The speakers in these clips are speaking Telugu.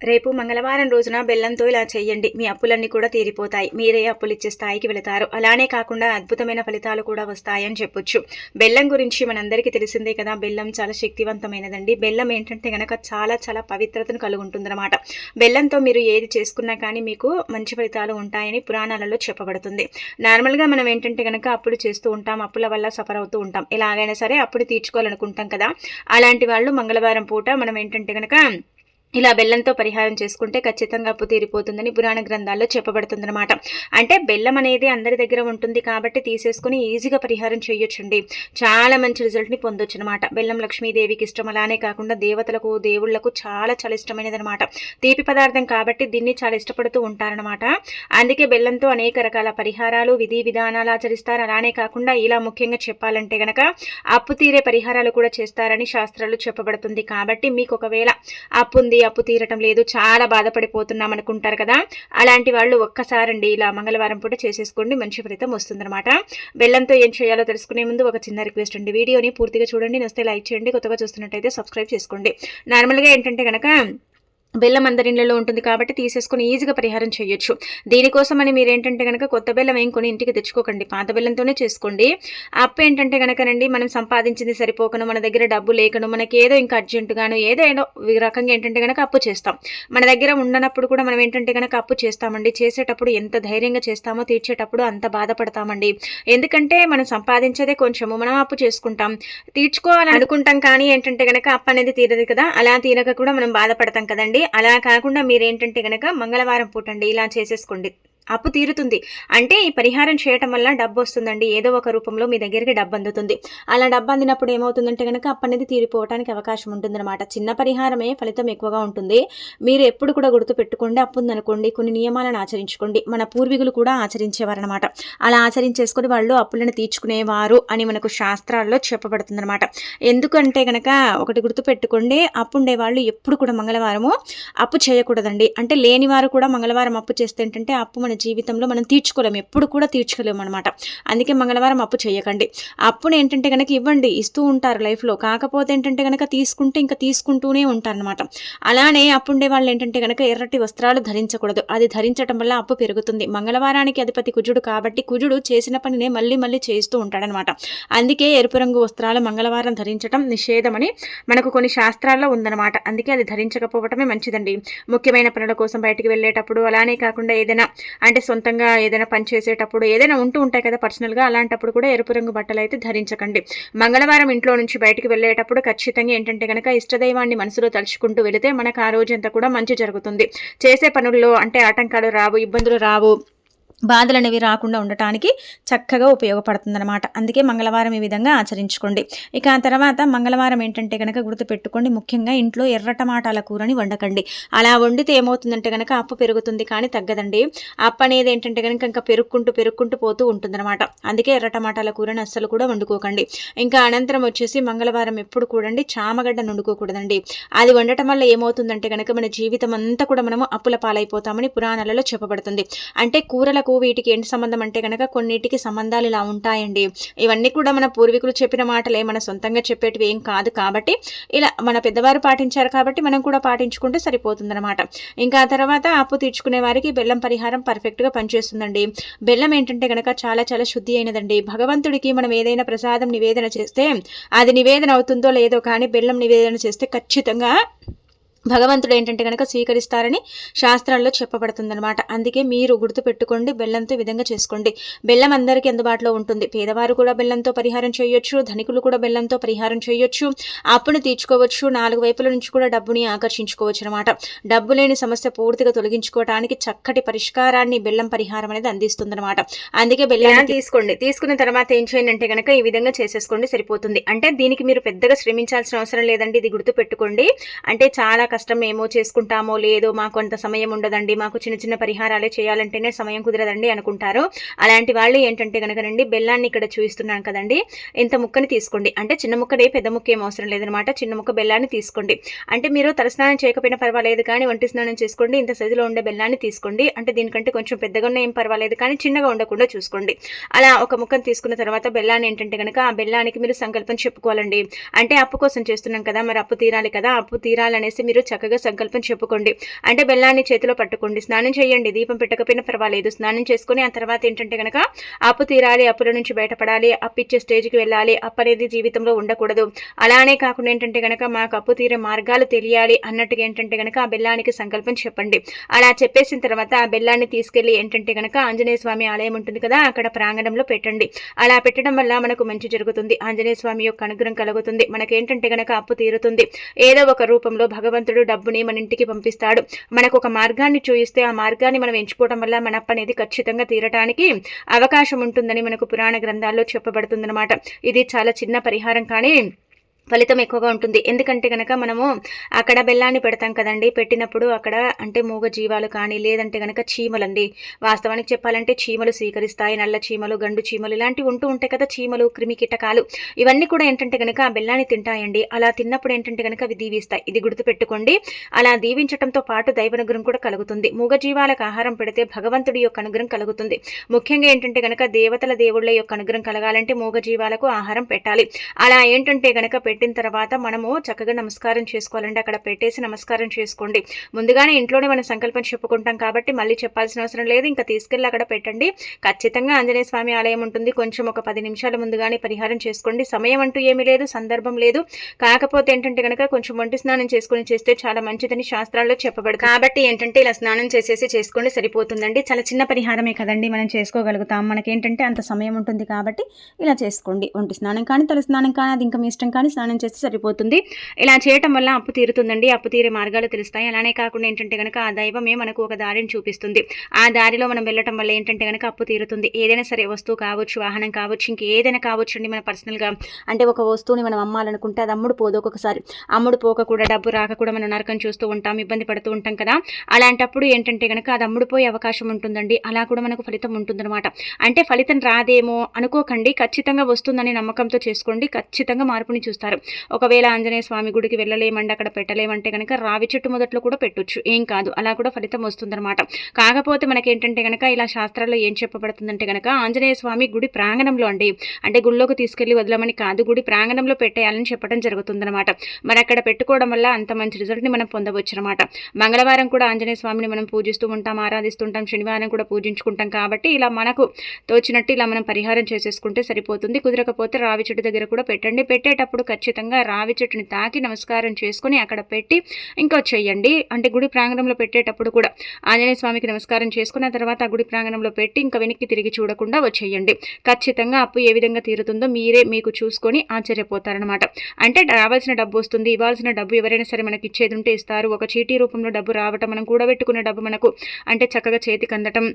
రేపు మంగళవారం రోజున బెల్లంతో ఇలా చేయండి. మీ అప్పులన్నీ కూడా తీరిపోతాయి. మీరే అప్పులు ఇచ్చే స్థాయికి వెళతారు. అలానే కాకుండా అద్భుతమైన ఫలితాలు కూడా వస్తాయని చెప్పొచ్చు. బెల్లం గురించి మనందరికీ తెలిసిందే కదా బెల్లం చాలా శక్తివంతమైనదండి. బెల్లం ఏంటంటే గనక చాలా చాలా పవిత్రతను కలిగి ఉంటుందన్నమాట బెల్లంతో మీరు ఏది చేసుకున్నా కానీ మీకు మంచి ఫలితాలు ఉంటాయని పురాణాలలో చెప్పబడుతుంది. నార్మల్గా మనం ఏంటంటే గనక అప్పులు చేస్తూ ఉంటాం అప్పుల వల్ల సఫర్ అవుతూ ఉంటాం. ఎలాగైనా సరే అప్పుడు తీర్చుకోవాలనుకుంటాం కదా. అలాంటి వాళ్ళు మంగళవారం పూట మనం ఏంటంటే గనక ఇలా బెల్లంతో పరిహారం చేసుకుంటే ఖచ్చితంగా అప్పు తీరిపోతుందని పురాణ గ్రంథాల్లో చెప్పబడుతుందన్నమాట. అంటే బెల్లం అనేది అందరి దగ్గర ఉంటుంది కాబట్టి తీసేసుకుని ఈజీగా పరిహారం చేయొచ్చండి. చాలా మంచి రిజల్ట్ని పొందొచ్చు అనమాట బెల్లం లక్ష్మీదేవికి ఇష్టం అలానే కాకుండా దేవతలకు దేవుళ్ళకు చాలా చాలా ఇష్టమైనది అనమాట తీపి పదార్థం కాబట్టి దీన్ని చాలా ఇష్టపడుతూ ఉంటారనమాట అందుకే బెల్లంతో అనేక రకాల పరిహారాలు విధి విధానాలు ఆచరిస్తారు. అలానే కాకుండా ఇలా ముఖ్యంగా చెప్పాలంటే గనక అప్పు తీరే పరిహారాలు కూడా చేస్తారని శాస్త్రాలు చెప్పబడుతుంది. కాబట్టి మీకు ఒకవేళ అప్పు ఉంది అప్పు తీరటం లేదు. చాలా బాధపడిపోతున్నాం అనుకుంటారు కదా. అలాంటి వాళ్ళు ఒక్కసారండి ఇలా మంగళవారం పూట చేసేసుకోండి. మంచి ఫలితం వస్తుందన్నమాట. బెల్లంతో ఏం చేయాలో తెలుసుకునే ముందు ఒక చిన్న రిక్వెస్ట్ అండి. వీడియోని పూర్తిగా చూడండి. నస్తే లైక్ చేయండి. కొత్తగా చూస్తున్నట్టయితే సబ్స్క్రైబ్ చేసుకోండి. నార్మల్గా ఏంటంటే కనుక బెల్లం అందరిళ్ళలో ఉంటుంది కాబట్టి తీసేసుకుని ఈజీగా పరిహారం చేయొచ్చు. దీనికోసం అని మీరు ఏంటంటే కనుక కొత్త బెల్లం ఏం కొని ఇంటికి తెచ్చుకోకండి. పాత బెల్లంతోనే చేసుకోండి. అప్పు ఏంటంటే కనుకనండి మనం సంపాదించింది సరిపోకను మన దగ్గర డబ్బు లేకను మనకి ఏదో ఇంకా అర్జెంటుగాను ఏదో ఏదో రకంగా ఏంటంటే కనుక అప్పు చేస్తాం. మన దగ్గర ఉండనప్పుడు కూడా మనం ఏంటంటే కనుక అప్పు చేస్తామండి. చేసేటప్పుడు ఎంత ధైర్యంగా చేస్తామో తీర్చేటప్పుడు అంత బాధపడతామండి. ఎందుకంటే మనం సంపాదించేదే కొంచెము మనం అప్పు చేసుకుంటాం. తీర్చుకోవాలని అనుకుంటాం కానీ ఏంటంటే కనుక అప్పు అనేది తీరదు కదా అలా తీరక కూడా మనం బాధపడతాం కదండి. అలా కాకుండా మీరేంటంటే కనుక మంగళవారం పూటండి ఇలా చేసేసుకోండి. అప్పు తీరుతుంది. అంటే ఈ పరిహారం చేయటం వల్ల డబ్బు వస్తుందండి. ఏదో ఒక రూపంలో మీ దగ్గరికి డబ్బు అందుతుంది. అలా డబ్బు అందినప్పుడు ఏమవుతుందంటే కనుక అప్పు అనేది తీరిపోవడానికి అవకాశం ఉంటుందన్నమాట. చిన్న పరిహారమే ఫలితం ఎక్కువగా ఉంటుంది. మీరు ఎప్పుడు కూడా గుర్తు పెట్టుకోండి. అప్పు ఉందనుకోండి. కొన్ని నియమాలను ఆచరించుకోండి. మన పూర్వీకులు కూడా ఆచరించేవారనమాట అలా ఆచరించేసుకుని వాళ్ళు అప్పులను తీర్చుకునేవారు అని మనకు శాస్త్రాల్లో చెప్పబడుతుందన్నమాట. ఎందుకంటే కనుక ఒకటి గుర్తు పెట్టుకోండి. అప్పు ఉండేవాళ్ళు ఎప్పుడు కూడా మంగళవారము అప్పు చేయకూడదండి. అంటే లేనివారు కూడా మంగళవారం అప్పు చేస్తే ఏంటంటే అప్పు మన జీవితంలో మనం తీర్చుకోలేము ఎప్పుడు కూడా తీర్చుకోలేము అనమాట అందుకే మంగళవారం అప్పు చేయకండి. అప్పును ఏంటంటే కనుక ఇవ్వండి ఇస్తూ ఉంటారు లైఫ్లో. కాకపోతే ఏంటంటే కనుక తీసుకుంటే ఇంకా తీసుకుంటూనే ఉంటారనమాట అలానే అప్పు ఉండే వాళ్ళు ఏంటంటే కనుక ఎర్రటి వస్త్రాలు ధరించకూడదు. అది ధరించడం వల్ల అప్పు పెరుగుతుంది. మంగళవారానికి అధిపతి కుజుడు కాబట్టి కుజుడు చేసిన పనినే మళ్ళీ మళ్ళీ చేస్తూ ఉంటాడనమాట అందుకే ఎరుపు రంగు వస్త్రాలు మంగళవారం ధరించడం నిషేధమని మనకు కొన్ని శాస్త్రాల్లో ఉందన్నమాట. అందుకే అది ధరించకపోవటమే మంచిదండి. ముఖ్యమైన పనుల కోసం బయటికి వెళ్ళేటప్పుడు అలానే కాకుండా ఏదైనా అంటే సొంతంగా ఏదైనా పని చేసేటప్పుడు ఏదైనా ఉంటూ ఉంటాయి కదా పర్సనల్గా అలాంటప్పుడు కూడా ఎరుపు రంగు బట్టలు అయితే ధరించకండి. మంగళవారం ఇంట్లో నుంచి బయటికి వెళ్ళేటప్పుడు ఖచ్చితంగా ఏంటంటే కనుక ఇష్టదైవాన్ని మనసులో తలుచుకుంటూ వెళితే మనకు ఆ రోజంతా కూడా మంచి జరుగుతుంది. చేసే పనుల్లో అంటే ఆటంకాలు రావు ఇబ్బందులు రావు. బాధలు అనేవి రాకుండా ఉండటానికి చక్కగా ఉపయోగపడుతుందన్నమాట. అందుకే మంగళవారం ఈ విధంగా ఆచరించుకోండి. ఇక ఆ తర్వాత మంగళవారం ఏంటంటే కనుక గుర్తుపెట్టుకోండి ముఖ్యంగా ఇంట్లో ఎర్ర టమాటాల కూరని వండకండి. అలా వండితే ఏమవుతుందంటే కనుక అప్పు పెరుగుతుంది కానీ తగ్గదండి. అప్పు అనేది ఏంటంటే కనుక ఇంకా పెరుక్కుంటూ పెరుక్కుంటూ పోతూ ఉంటుందన్నమాట. అందుకే ఎర్ర టమాటాల కూరని అస్సలు కూడా వండుకోకండి. ఇంకా అనంతరం వచ్చేసి మంగళవారం ఎప్పుడు కూడండి చామగడ్డ వండుకోకూడదండి. అది వండటం వల్ల ఏమవుతుందంటే కనుక మన జీవితం అంతా కూడా మనము అప్పుల పాలైపోతామని పురాణాలలో చెప్పబడుతుంది. అంటే కూరల మనకు వీటికి ఏంటి సంబంధం అంటే కనుక కొన్నిటికి సంబంధాలు ఇలా ఉంటాయండి. ఇవన్నీ కూడా మన పూర్వీకులు చెప్పిన మాటలే మన సొంతంగా చెప్పేటివి ఏం కాదు కాబట్టి ఇలా మన పెద్దవారు పాటించారు కాబట్టి మనం కూడా పాటించుకుంటే సరిపోతుందన్నమాట. ఇంకా ఆ తర్వాత అప్పు తీర్చుకునే వారికి బెల్లం పరిహారం పర్ఫెక్ట్గా పనిచేస్తుందండి. బెల్లం ఏంటంటే కనుక చాలా చాలా శుద్ధి అయినదండి. భగవంతుడికి మనం ఏదైనా ప్రసాదం నివేదన చేస్తే అది నివేదన అవుతుందో లేదో కానీ బెల్లం నివేదన చేస్తే ఖచ్చితంగా భగవంతుడు ఏంటంటే కనుక స్వీకరిస్తారని శాస్త్రాల్లో చెప్పబడుతుందనమాట అందుకే మీరు గుర్తుపెట్టుకోండి బెల్లంతో విధంగా చేసుకోండి. బెల్లం అందరికీ అందుబాటులో ఉంటుంది. పేదవారు కూడా బెల్లంతో పరిహారం చేయొచ్చు ధనికులు కూడా బెల్లంతో పరిహారం చేయొచ్చు అప్పును తీర్చుకోవచ్చు నాలుగు వైపుల నుంచి కూడా డబ్బుని ఆకర్షించుకోవచ్చు అనమాట డబ్బు లేని సమస్య పూర్తిగా తొలగించుకోవడానికి చక్కటి పరిష్కారాన్ని బెల్లం పరిహారం అనేది అందిస్తుందనమాట అందుకే బెల్లం తీసుకోండి. తీసుకున్న తర్వాత ఏం చేయండి అంటే కనుక ఈ విధంగా చేసేసుకోండి సరిపోతుంది. అంటే దీనికి మీరు పెద్దగా శ్రమించాల్సిన అవసరం లేదండి ఇది గుర్తుపెట్టుకోండి. అంటే చాలా కష్టం ఏమో చేసుకుంటామో లేదో మాకు అంత సమయం ఉండదండి మాకు చిన్న చిన్న పరిహారాలే చేయాలంటేనే సమయం కుదరదండి అనుకుంటారు. అలాంటి వాళ్ళు ఏంటంటే కనుక రండి బెల్లాన్ని ఇక్కడ చూపిస్తున్నాను కదండి ఇంత ముక్కని తీసుకోండి. అంటే చిన్న ముక్కడే పెద్ద ముక్క ఏం అవసరం లేదనమాట చిన్న ముక్క బెల్లాన్ని తీసుకోండి. అంటే మీరు తలస్నానం చేయకపోయినా పర్వాలేదు కానీ వంటి స్నానం చేసుకోండి ఇంత సైజులో ఉండే బెల్లాన్ని తీసుకోండి. అంటే దీనికంటే కొంచెం పెద్దగా ఉన్న ఏం పర్వాలేదు కానీ చిన్నగా ఉండకుండా చూసుకోండి. అలా ఒక ముక్కను తీసుకున్న తర్వాత బెల్లాన్ని ఏంటంటే కనుక ఆ బెల్లానికి మీరు సంకల్పం చెప్పుకోవాలండి. అంటే అప్పు కోసం చేస్తున్నాం కదా మరి అప్పు తీరాలి కదా అప్పు తీరాలనేసి మీరు చక్కగా సంకల్పం చెప్పుకోండి. అంటే బెల్లాన్ని చేతిలో పట్టుకోండి. స్నానం చేయండి. దీపం పెట్టకపోయినా పర్వాలేదు. స్నానం చేసుకుని ఆ తర్వాత ఏంటంటే కనుక అప్పు తీరాలి అప్పుల నుంచి బయటపడాలి అప్పిచ్చే స్టేజ్కి వెళ్ళాలి అప్పు అనేది జీవితంలో ఉండకూడదు. అలానే కాకుండా ఏంటంటే కనుక మాకు అప్పు తీరే మార్గాలు తెలియాలి అన్నట్టుగా ఏంటంటే కనుక ఆ బెల్లానికి సంకల్పం చెప్పండి. అలా చెప్పేసిన తర్వాత ఆ బెల్లాన్ని తీసుకెళ్ళి ఏంటంటే కనుక ఆంజనేయ స్వామి ఆలయం ఉంటుంది కదా అక్కడ ప్రాంగణంలో పెట్టండి. అలా పెట్టడం వల్ల మనకు మంచి జరుగుతుంది. ఆంజనేయ స్వామి యొక్క అనుగ్రహం కలుగుతుంది. మనకేంటంటే గనక అప్పు తీరుతుంది. ఏదో ఒక రూపంలో భగవంతుడు డబ్బుని మన ఇంటికి పంపిస్తాడు. మనకు ఒక మార్గాన్ని చూయిస్తే ఆ మార్గాన్ని మనం ఎంచుకోవడం వల్ల మన అప్పు అనేది ఖచ్చితంగా తీరటానికి అవకాశం ఉంటుందని మనకు పురాణ గ్రంథాల్లో చెప్పబడుతుందన్నమాట. ఇది చాలా చిన్న పరిహారం కానీ ఫలితం ఎక్కువగా ఉంటుంది. ఎందుకంటే కనుక మనము అక్కడ బెల్లాన్ని పెడతాం కదండి. పెట్టినప్పుడు అక్కడ అంటే మూగ జీవాలు కానీ లేదంటే కనుక చీమలండి. వాస్తవానికి చెప్పాలంటే చీమలు స్వీకరిస్తాయి. నల్ల చీమలు గండు చీమలు ఇలాంటివి ఉంటూ ఉంటాయి కదా చీమలు క్రిమి కీటకాలు. ఇవన్నీ కూడా ఏంటంటే కనుక ఆ బెల్లాన్ని తింటాయండి. అలా తిన్నప్పుడు ఏంటంటే కనుక అవి దీవిస్తాయి. ఇది గుర్తుపెట్టుకోండి. అలా దీవించడంతో పాటు దైవనుగ్రహం కూడా కలుగుతుంది. మూగ జీవాలకు ఆహారం పెడితే భగవంతుడి యొక్క అనుగ్రహం కలుగుతుంది. ముఖ్యంగా ఏంటంటే కనుక దేవతల దేవుళ్ళ యొక్క అనుగ్రహం కలగాలంటే మూగ జీవాలకు ఆహారం పెట్టాలి. అలా ఏంటంటే కనుక పెట్టిన తర్వాత మనము చక్కగా నమస్కారం చేసుకోవాలండి. అక్కడ పెట్టేసి నమస్కారం చేసుకోండి. ముందుగానే ఇంట్లోనే మనం సంకల్పం చెప్పుకుంటాం కాబట్టి మళ్ళీ చెప్పాల్సిన అవసరం లేదు. ఇంకా తీసుకెళ్ళి అక్కడ పెట్టండి. ఖచ్చితంగా ఆంజనేయ స్వామి ఆలయం ఉంటుంది. కొంచెం ఒక పది నిమిషాల ముందుగానే పరిహారం చేసుకోండి. సమయం అంటూ ఏమీ లేదు సందర్భం లేదు. కాకపోతే ఏంటంటే కనుక కొంచెం వంటి స్నానం చేసుకుని చేస్తే చాలా మంచిదని శాస్త్రాల్లో చెప్పబడు కాబట్టి ఏంటంటే ఇలా స్నానం చేసేసి చేసుకోండి సరిపోతుందండి. చాలా చిన్న పరిహారమే కదండి మనం చేసుకోగలుగుతాం. మనకేంటంటే అంత సమయం ఉంటుంది కాబట్టి ఇలా చేసుకోండి. ఒంటి స్నానం కానీ తల స్నానం కానీ అది ఇంకా మీ ఇష్టం కానీ స్నానం చేస్తే సరిపోతుంది. ఇలా చేయటం వల్ల అప్పు తీరుతుందండి. అప్పు తీరే మార్గాలు తెలుస్తాయి. అలానే కాకుండా ఏంటంటే కనుక ఆ దైవమే మనకు ఒక దారిని చూపిస్తుంది. ఆ దారిలో మనం వెళ్ళటం వల్ల ఏంటంటే కనుక అప్పు తీరుతుంది. ఏదైనా సరే వస్తువు కావచ్చు వాహనం కావచ్చు ఇంకేదైనా కావచ్చు అండి మన పర్సనల్గా అంటే ఒక వస్తువుని మనం అమ్మాలనుకుంటే అది అమ్ముడు పోదు ఒక్కొక్కసారి. అమ్ముడు పోక కూడా డబ్బు రాక కూడా మనం నరకం చూస్తూ ఉంటాం ఇబ్బంది పడుతూ ఉంటాం కదా. అలాంటప్పుడు ఏంటంటే కనుక అది అమ్ముడుపోయే అవకాశం ఉంటుందండి. అలా కూడా మనకు ఫలితం ఉంటుందన్నమాట. అంటే ఫలితం రాదేమో అనుకోకండి. ఖచ్చితంగా వస్తుందని నమ్మకంతో చేసుకోండి. ఖచ్చితంగా మార్పుని చూస్తారు. ఒకవేళ ఆంజనేయ స్వామి గుడికి వెళ్ళలేమండి అక్కడ పెట్టలేమంటే కనుక రావి చెట్టు మొదట్లో కూడా పెట్టొచ్చు. ఏం కాదు అలా కూడా ఫలితం వస్తుందన్నమాట. కాకపోతే మనకేంటంటే కనుక ఇలా శాస్త్రాల్లో ఏం చెప్పబడుతుందంటే కనుక ఆంజనేయ స్వామి గుడి ప్రాంగణంలో అండి. అంటే గుళ్ళోకి తీసుకెళ్ళి వదలమని కాదు గుడి ప్రాంగణంలో పెట్టేయాలని చెప్పడం జరుగుతుందన్నమాట. మరి అక్కడ పెట్టుకోవడం వల్ల అంత మంచి రిజల్ట్ని మనం పొందవచ్చు అనమాట మంగళవారం కూడా ఆంజనేయ స్వామిని మనం పూజిస్తూ ఉంటాం ఆరాధిస్తుంటాం శనివారం కూడా పూజించుకుంటాం కాబట్టి ఇలా మనకు తోచినట్టు ఇలా మనం పరిహారం చేసేసుకుంటే సరిపోతుంది. కుదరకపోతే రావి చెట్టు దగ్గర కూడా పెట్టండి. పెట్టేటప్పుడు ఖచ్చితంగా రావి చెట్టుని తాకి నమస్కారం చేసుకుని అక్కడ పెట్టి ఇంకా చెయ్యండి. అంటే గుడి ప్రాంగణంలో పెట్టేటప్పుడు కూడా ఆంజనేయ స్వామికి నమస్కారం చేసుకున్న తర్వాత ఆ గుడి ప్రాంగణంలో పెట్టి ఇంకా వెనక్కి తిరిగి చూడకుండా వచ్చేయండి. ఖచ్చితంగా అప్పు ఏ విధంగా తీరుతుందో మీరే మీకు చూసుకొని ఆశ్చర్యపోతారనమాట అంటే రావాల్సిన డబ్బు వస్తుంది ఇవ్వాల్సిన డబ్బు ఎవరైనా సరే మనకి ఇచ్చేది ఉంటే ఇస్తారు. ఒక చీటీ రూపంలో డబ్బు రావటం మనం కూడబెట్టుకున్న డబ్బు మనకు అంటే చక్కగా చేతికి అందటం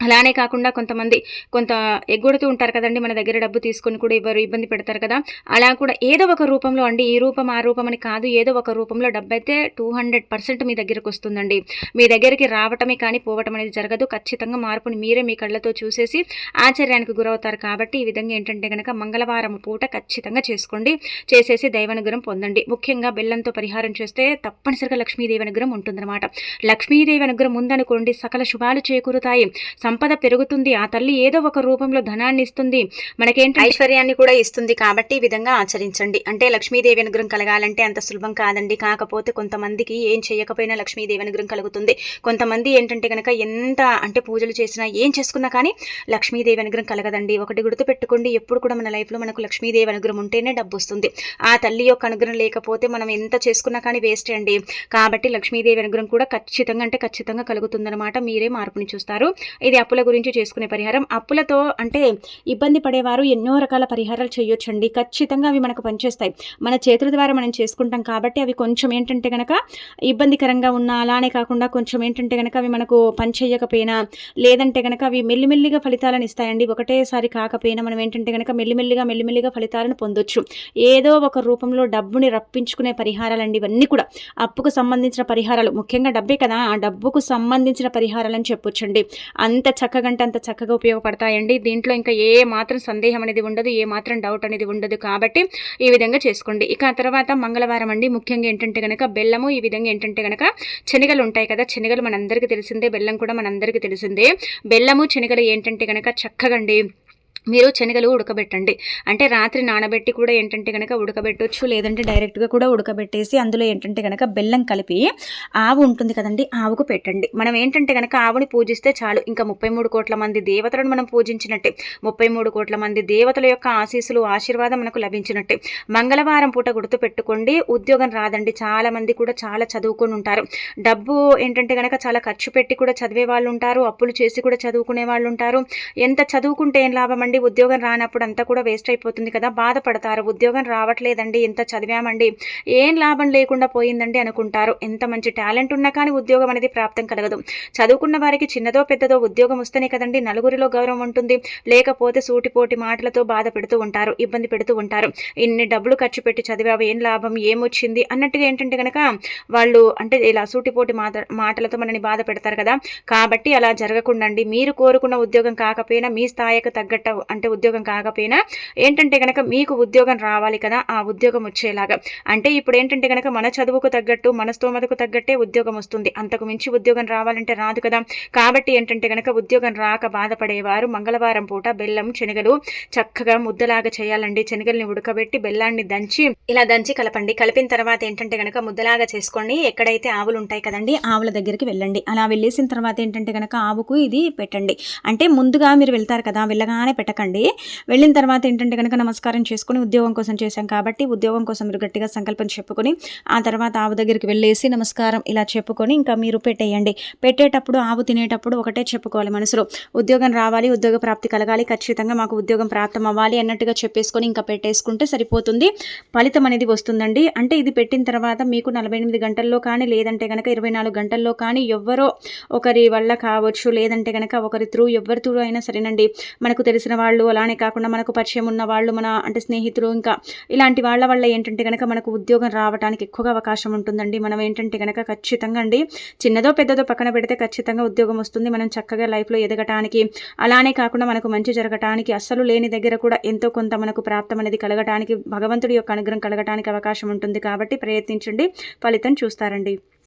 అలానే కాకుండా కొంతమంది కొంత ఎగ్గొడుతూ ఉంటారు కదండి మన దగ్గర డబ్బు తీసుకొని కూడా ఇవ్వరు ఇబ్బంది పెడతారు కదా. అలా కూడా ఏదో ఒక రూపంలో అండి ఈ రూపం ఆ రూపం అని కాదు ఏదో ఒక రూపంలో డబ్బు అయితే టూ హండ్రెడ్ పర్సెంట్ మీ దగ్గరకు వస్తుందండి. మీ దగ్గరికి రావటమే కానీ పోవటం అనేది జరగదు. ఖచ్చితంగా మార్పుని మీరే మీ కళ్ళతో చూసేసి ఆశ్చర్యానికి గురవుతారు కాబట్టి ఈ విధంగా ఏంటంటే కనుక మంగళవారం పూట ఖచ్చితంగా చేసుకోండి. చేసేసి దైవానుగ్రహం పొందండి. ముఖ్యంగా బెల్లంతో పరిహారం చేస్తే తప్పనిసరిగా లక్ష్మీదేవి అనుగ్రహం ఉంటుందన్నమాట. లక్ష్మీదేవి అనుగ్రహం ఉందనుకోండి సకల శుభాలు చేకూరుతాయి. సంపద పెరుగుతుంది. ఆ తల్లి ఏదో ఒక రూపంలో ధనాన్ని ఇస్తుంది. మనకేంటి? ఐశ్వర్యాన్ని కూడా ఇస్తుంది కాబట్టి ఈ విధంగా ఆచరించండి. అంటే లక్ష్మీదేవి అనుగ్రహం కలగాలంటే అంత సులభం కాదండి. కాకపోతే కొంతమందికి ఏం చేయకపోయినా లక్ష్మీదేవి అనుగ్రహం కలుగుతుంది. కొంతమంది ఏంటంటే కనుక ఎంత అంటే పూజలు చేసినా ఏం చేసుకున్నా కానీ లక్ష్మీదేవి అనుగ్రహం కలగదండి. ఒకటి గుర్తుపెట్టుకోండి. ఎప్పుడు కూడా మన లైఫ్లో మనకు లక్ష్మీదేవి అనుగ్రహం ఉంటేనే డబ్బు వస్తుంది. ఆ తల్లి యొక్క అనుగ్రహం లేకపోతే మనం ఎంత చేసుకున్నా కానీ వేస్ట్ అండి. కాబట్టి లక్ష్మీదేవి అనుగ్రహం కూడా ఖచ్చితంగా అంటే ఖచ్చితంగా కలుగుతుందన్నమాట. మీరే మార్పుని చూస్తారు. ఇది అప్పుల గురించి చేసుకునే పరిహారం. అప్పులతో అంటే ఇబ్బంది పడేవారు ఎన్నో రకాల పరిహారాలు చేయొచ్చండి. ఖచ్చితంగా అవి మనకు పనిచేస్తాయి. మన చేతుల ద్వారా మనం చేసుకుంటాం కాబట్టి అవి కొంచెం ఏంటంటే కనుక ఇబ్బందికరంగా ఉన్న అలానే కాకుండా కొంచెం ఏంటంటే కనుక అవి మనకు పని చేయకపోయినా లేదంటే కనుక అవి మెల్లిమెల్లిగా ఫలితాలను ఇస్తాయండి. ఒకటేసారి కాకపోయినా మనం ఏంటంటే కనుక మెల్లిమెల్లిగా మెల్లిమెల్లిగా ఫలితాలను పొందొచ్చు. ఏదో ఒక రూపంలో డబ్బుని రప్పించుకునే పరిహారాలండి ఇవన్నీ కూడా. అప్పుకు సంబంధించిన పరిహారాలు. ముఖ్యంగా డబ్బే కదా. ఆ డబ్బుకు సంబంధించిన పరిహారాలని చెప్పొచ్చండి. అంత చక్కగా అంటే అంత చక్కగా ఉపయోగపడతాయండి. దీంట్లో ఇంకా ఏ మాత్రం సందేహం అనేది ఉండదు ఏ మాత్రం డౌట్ అనేది ఉండదు కాబట్టి ఈ విధంగా చేసుకోండి. ఇక ఆ తర్వాత మంగళవారం అండి. ముఖ్యంగా ఏంటంటే కనుక బెల్లము ఈ విధంగా ఏంటంటే కనుక శనగలు ఉంటాయి కదా శనగలు మనందరికీ తెలిసిందే బెల్లం కూడా మనందరికీ తెలిసిందే. బెల్లము శనగలు ఏంటంటే కనుక చక్కగా అండి మీరు శనగలు ఉడకబెట్టండి. అంటే రాత్రి నానబెట్టి కూడా ఏంటంటే కనుక ఉడకబెట్టొచ్చు లేదంటే డైరెక్ట్గా కూడా ఉడకబెట్టేసి అందులో ఏంటంటే కనుక బెల్లం కలిపి ఆవు ఉంటుంది కదండి ఆవుకు పెట్టండి. మనం ఏంటంటే కనుక ఆవుని పూజిస్తే చాలు. ఇంకా ముప్పై మూడు కోట్ల మంది దేవతలను మనం పూజించినట్టే. ముప్పై మూడు కోట్ల మంది దేవతల యొక్క ఆశీస్సులు ఆశీర్వాదం మనకు లభించినట్టే. మంగళవారం పూట గుర్తుపెట్టుకోండి. ఉద్యోగం రాదండి. చాలా మంది కూడా చాలా చదువుకొని ఉంటారు. డబ్బు ఏంటంటే కనుక చాలా ఖర్చు పెట్టి కూడా చదివే వాళ్ళు ఉంటారు. అప్పులు చేసి కూడా చదువుకునే వాళ్ళు ఉంటారు. ఎంత చదువుకుంటే ఏం లాభం అండి ఉద్యోగం రానప్పుడు అంతా కూడా వేస్ట్ అయిపోతుంది కదా. బాధపడతారు. ఉద్యోగం రావట్లేదండి. ఇంత చదివామండి. ఏం లాభం లేకుండా పోయిందండి అనుకుంటారు. ఎంత మంచి టాలెంట్ ఉన్నా కానీ ఉద్యోగం అనేది ప్రాప్తం కలగదు. చదువుకున్న వారికి చిన్నదో పెద్దదో ఉద్యోగం వస్తేనే కదండి నలుగురిలో గౌరవం ఉంటుంది. లేకపోతే సూటిపోటి మాటలతో బాధ పెడుతూ ఉంటారు. ఇబ్బంది పెడుతూ ఉంటారు. ఇన్ని డబ్బులు ఖర్చు పెట్టి చదివావు. ఏం లాభం? ఏమొచ్చింది? అన్నట్టుగా ఏంటంటే కనుక వాళ్ళు అంటే ఇలా సూటిపోటి మాట మాటలతో మనని బాధ పెడతారు కదా. కాబట్టి అలా జరగకుండా మీరు కోరుకున్న ఉద్యోగం కాకపోయినా మీ స్థాయికి తగ్గట్ట అంటే ఉద్యోగం కాకపోయినా ఏంటంటే కనుక మీకు ఉద్యోగం రావాలి కదా ఆ ఉద్యోగం వచ్చేలాగా. అంటే ఇప్పుడు ఏంటంటే కనుక మన చదువుకు తగ్గట్టు మన స్తోమతకు తగ్గట్టే ఉద్యోగం వస్తుంది. అంతకు మించి ఉద్యోగం రావాలంటే రాదు కదా. కాబట్టి ఏంటంటే కనుక ఉద్యోగం రాక బాధపడేవారు మంగళవారం పూట బెల్లం శనగలు చక్కగా ముద్దలాగా చేయాలండి. శనగల్ని ఉడకబెట్టి బెల్లాన్ని దంచి ఇలా దంచి కలపండి. కలిపిన తర్వాత ఏంటంటే కనుక ముద్దలాగా చేసుకోండి. ఎక్కడైతే ఆవులు ఉంటాయి కదండి ఆవుల దగ్గరికి వెళ్ళండి. అలా వెళ్ళేసిన తర్వాత ఏంటంటే కనుక ఆవుకు ఇది పెట్టండి. అంటే ముందుగా మీరు వెళ్తారు కదా వెళ్ళగానే పెట్టకండి వెళ్ళిన తర్వాత ఏంటంటే కనుక నమస్కారం చేసుకుని ఉద్యోగం కోసం చేశాం కాబట్టి ఉద్యోగం కోసం మీరు గట్టిగా సంకల్పం చెప్పుకొని ఆ తర్వాత ఆవు దగ్గరికి వెళ్ళేసి నమస్కారం ఇలా చెప్పుకొని ఇంకా మీరు పెట్టేయండి. పెట్టేటప్పుడు ఆవు తినేటప్పుడు ఒకటే చెప్పుకోవాలి మనసులో. ఉద్యోగం రావాలి ఉద్యోగ ప్రాప్తి కలగాలి ఖచ్చితంగా మాకు ఉద్యోగం ప్రాప్తం అవ్వాలి అన్నట్టుగా చెప్పేసుకొని ఇంకా పెట్టేసుకుంటే సరిపోతుంది. ఫలితం అనేది వస్తుందండి. అంటే ఇది పెట్టిన తర్వాత మీకు నలభై ఎనిమిది గంటల్లో కానీ లేదంటే కనుక ఇరవై నాలుగు గంటల్లో కానీ ఎవ్వరో ఒకరి వల్ల కావచ్చు లేదంటే కనుక ఒకరి త్రూ ఎవరి త్రూ అయినా సరేనండి. మనకు తెలిసిన వాళ్ళు అలానే కాకుండా మనకు పరిచయం ఉన్న వాళ్ళు మన అంటే స్నేహితులు ఇంకా ఇలాంటి వాళ్ళ వల్ల ఏంటంటే కనుక మనకు ఉద్యోగం రావడానికి ఎక్కువగా అవకాశం ఉంటుందండి. మనం ఏంటంటే కనుక ఖచ్చితంగా అండి చిన్నదో పెద్దదో పక్కన పెడితే ఖచ్చితంగా ఉద్యోగం వస్తుంది. మనం చక్కగా లైఫ్లో ఎదగటానికి అలానే కాకుండా మనకు మంచి జరగటానికి అస్సలు లేని దగ్గర కూడా ఎంతో కొంత మనకు ప్రాప్తం అనేది కలగటానికి భగవంతుడి యొక్క అనుగ్రహం కలగటానికి అవకాశం ఉంటుంది కాబట్టి ప్రయత్నించండి. ఫలితం చూస్తారండి.